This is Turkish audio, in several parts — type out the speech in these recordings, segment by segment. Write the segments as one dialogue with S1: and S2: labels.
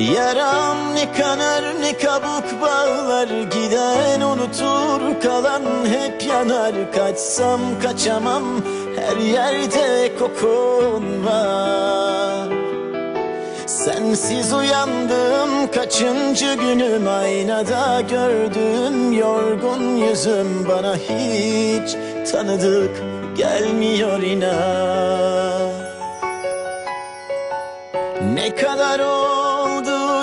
S1: Yaram ne kanar ne kabuk bağlar Giden unutur kalan hep yanar. Kaçsam kaçamam her yerde kokun var Sensiz uyandım kaçıncı günüm? Aynada gördüğüm yorgun yüzüm Bana hiç tanıdık gelmiyor inan. Ne kadar oldu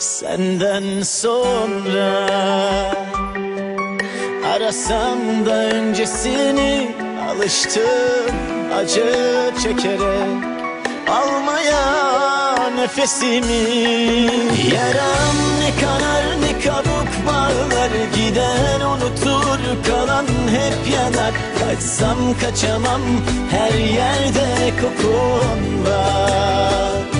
S1: Senden sonra Arasam da öncesini alıştım acı çekerek Almaya nefesimi. Yaram ne kanar ne kabuk bağlar Giden unutur kalan hep yanar. Kaçsam kaçamam her yerde kokun var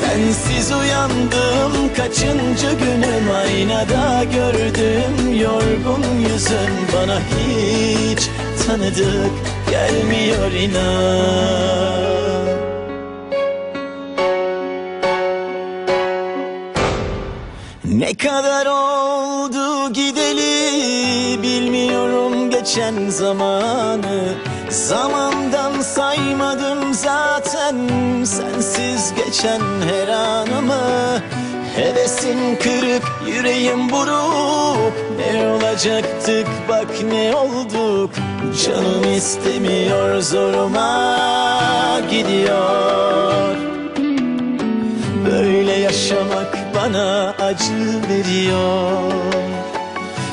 S1: Sensiz uyandım kaçıncı günüm? Aynada gördüğüm yorgun yüzüm. Bana hiç tanıdık gelmiyor inan. Ne kadar oldu gideli bilmiyorum geçen zamanı Zamandan saymadım zaten. Sensiz geçen her anımı Hevesim kırık yüreğim buruk. Ne olacaktık? Bak ne olduk? Canım istemiyor zoruma gidiyor. Böyle yaşamak bana acı veriyor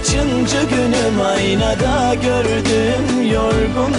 S1: kaçıncı günüm? Aynada gördüğüm yorgun